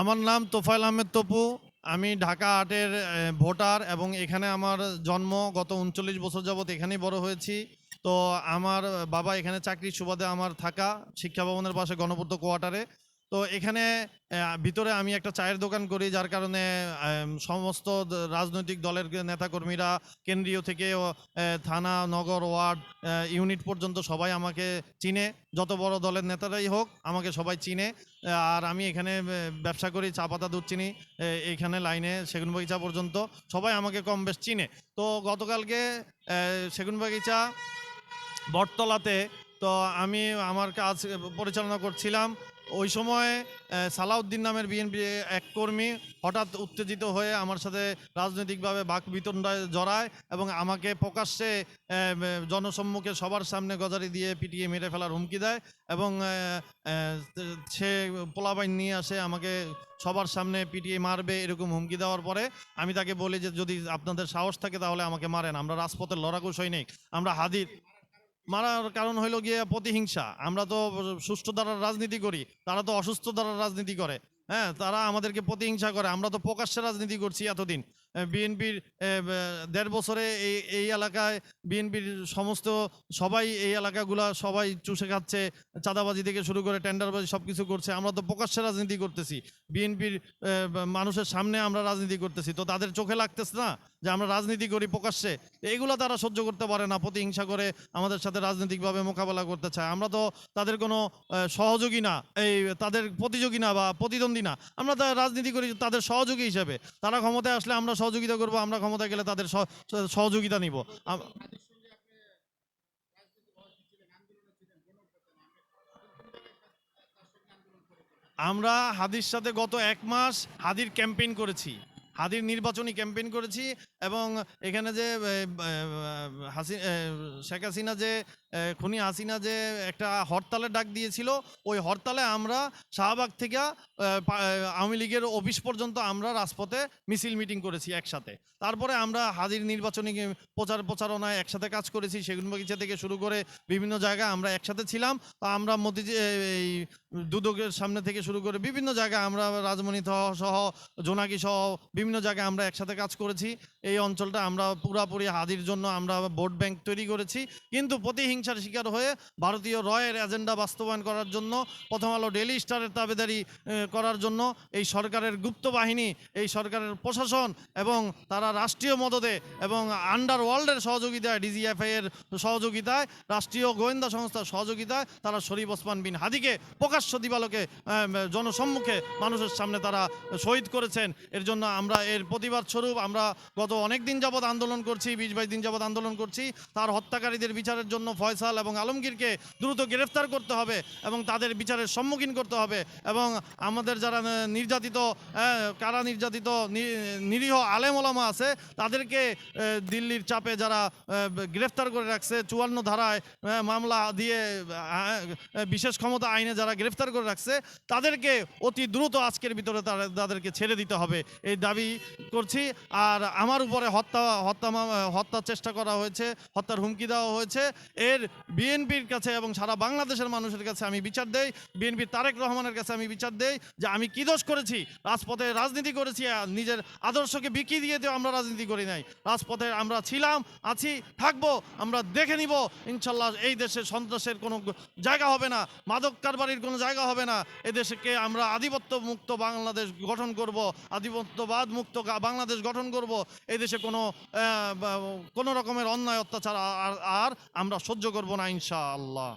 আমার নাম তোফাইল আহমেদ তপু। আমি ঢাকা আটের ভোটার এবং এখানে আমার জন্ম গত উনচল্লিশ বছর যাবৎ এখানেই বড় হয়েছি। তো আমার বাবা এখানে চাকরির সুবাদে আমার থাকা শিক্ষা ভবনের পাশে গণপূর্ত কোয়ার্টারে। তো এখানে ভিতরে আমি একটা চায়ের দোকান করি, যার কারণে সমস্ত রাজনৈতিক দলের নেতাকর্মীরা, কেন্দ্রীয় থেকে থানা, নগর, ওয়ার্ড ইউনিট পর্যন্ত সবাই আমাকে চিনে। যত বড় দলের নেতারাই হোক, আমাকে সবাই চিনে। আর আমি এখানে ব্যবসা করি, চা পাতা, দুধ, চিনি এইখানে লাইনে সেগুন বাগিচা পর্যন্ত সবাই আমাকে কম বেশ চিনে। তো গতকালকে সেগুন বাগিচা বটতলাতে, তো আমি আমার কাজ পরিচালনা করছিলাম। ওই সময় সালাউদ্দিন নামের বিএনপি এক কর্মী হঠাৎ উত্তেজিত হয়ে আমার সাথে রাজনৈতিকভাবে বাক বিতণ্ডায় জড়ায় এবং আমাকে প্রকাশ্যে জনসম্মুখে সবার সামনে গজারি দিয়ে পিটিয়ে মেরে ফেলার হুমকি দেয় এবং সে পোলাবাইন নিয়ে আসে, আমাকে সবার সামনে পিটিয়ে মারবে এরকম হুমকি দেওয়ার পরে আমি তাকে বলি যে যদি আপনাদের সাহস থাকে তাহলে আমাকে মারেন, আমরা রাজপথের লড়াকু সৈনিক, আমরা হাদির মারার কারণ হইল গিয়ে প্রতিহিংসা। আমরা তো সুস্থ দ্বারা রাজনীতি করি, তারা তো অসুস্থ দ্বারা রাজনীতি করে। হ্যাঁ তারা আমাদেরকে প্রতিহিংসা করে। আমরা তো প্রকাশ্যে রাজনীতি করছি এতদিন। বিএনপির দেড় বছরে এই এই এলাকায় বিএনপির সমস্ত সবাই এই এলাকাগুলা সবাই চুষে খাচ্ছে, চাঁদাবাজি থেকে শুরু করে টেন্ডারবাজি সব কিছু করছে। আমরা তো প্রকাশ্যে রাজনীতি করতেছি। বিএনপির মানুষের সামনে আমরা রাজনীতি করতেছি। তো তাদের চোখে লাগতেছে না যে আমরা রাজনীতি করি প্রকাশ্যে? এইগুলো তারা সহ্য করতে পারে না, প্রতিহিংসা করে আমাদের সাথে রাজনৈতিকভাবে মোকাবেলা করতে চায়। আমরা তো তাদের কোনো সহযোগী না, এই, তাদের প্রতিযোগী না বা প্রতিদ্বন্দ্বী না। আমরা রাজনীতি করি তাদের সহযোগী হিসেবে। তারা ক্ষমতায় আসলে আমরা সহযোগিতা করব, আমরা ক্ষমতা গেলে তাদের সহযোগিতা নিব। আমরা হাদির সাথে গত এক মাস হাদির ক্যাম্পেইন করেছি। হাদির নির্বাচনী ক্যাম্পেইন করেছি। এবং এখানে যে হাসি শেখ হাসিনা যে খুনি হাসিনা যে একটা হরতালের ডাক দিয়েছিল, ওই হরতালে আমরা শাহবাগ থেকে আওয়ামী লীগের অফিস পর্যন্ত আমরা রাজপথে মিছিল মিটিং করেছি একসাথে। তারপরে আমরা হাজির নির্বাচনী প্রচার প্রচারণায় একসাথে কাজ করেছি, সেগুন বাগিচা থেকে শুরু করে বিভিন্ন জায়গায় আমরা একসাথে ছিলাম। আমরা মতিজি এই দুদকের সামনে থেকে শুরু করে বিভিন্ন জায়গায় আমরা রাজমণি সহ জোনাকি সহ বিভিন্ন জায়গায় আমরা একসাথে কাজ করেছি। এই অঞ্চলটা আমরা পুরাপুরি হাদির জন্য আমরা ভোট ব্যাংক তৈরি করেছি। কিন্তু প্রতিহিংসার শিকার হয়ে ভারতীয় রয়ের এজেন্ডা বাস্তবায়ন করার জন্য, প্রথম আলো ডেলি স্টারের তাবেদারি করার জন্য এই সরকারের গুপ্ত বাহিনী, এই সরকারের প্রশাসন এবং তারা রাষ্ট্রীয় মদদে এবং আন্ডার ওয়ার্ল্ডের সহযোগিতায়, ডিজিএফআই এর সহযোগিতায়, রাষ্ট্রীয় গোয়েন্দা সংস্থার সহযোগিতায় তারা শরীফ ওসমান বিন হাদিকে প্রকাশ্য দিবালোকে জনসম্মুখে মানুষের সামনে তারা শহীদ করেছেন। এর জন্য আমরা এর প্রতিবাদ স্বরূপ আমরা গত অনেক দিন যাবৎ আন্দোলন করছি, বিশ বাইশ দিন যাবৎ আন্দোলন করছি। তার হত্যাকারীদের বিচারের জন্য ফয়সাল এবং আলমগীরকে দ্রুত গ্রেফতার করতে হবে এবং তাদের বিচারের সম্মুখীন করতে হবে এবং আমাদের যারা নির্যাতিত কারা নির্যাতিত নিরীহ আলেম ওলামা আছে, তাদেরকে দিল্লির চাপে যারা গ্রেফতার করে রাখছে, চুয়ান্ন ধারায় মামলা দিয়ে বিশেষ ক্ষমতা আইনে যারা গ্রেফতার করে রাখছে, তাদেরকে অতি দ্রুত আজকের ভিতরে তারা- তাদেরকে ছেড়ে দিতে হবে। এই দাবি করছি। আর আমার উপরে হত্যা হত্যা হত্যার চেষ্টা করা হয়েছে, হত্যার হুমকি দেওয়া হয়েছে। এর বিএনপির কাছে এবং সারা বাংলাদেশের মানুষের কাছে আমি বিচার দেই, বিএনপির তারেক রহমানের কাছে আমি বিচার দেই যে আমি কি দোষ করেছি? রাজপথে রাজনীতি করেছি নিজের আদর্শকে বিকি দিয়ে দিয়ে আমরা রাজনীতি করি নাই। রাজপথে আমরা ছিলাম, আছি, থাকব, আমরা দেখে নিব। ইনশাল্লাহ এই দেশে সন্ত্রাসের কোনো জায়গা হবে না, মাদক কারবারির কোনো জায়গা হবে না। এদেশকে আমরা আধিপত্য মুক্ত বাংলাদেশ গঠন করব আধিপত্যবাদ মুক্ত বাংলাদেশ গঠন করব। এই দেশে কোনো কোনো রকমের অন্যায় অত্যাচার আর আমরা সহ্য করব না ইনশাআল্লাহ।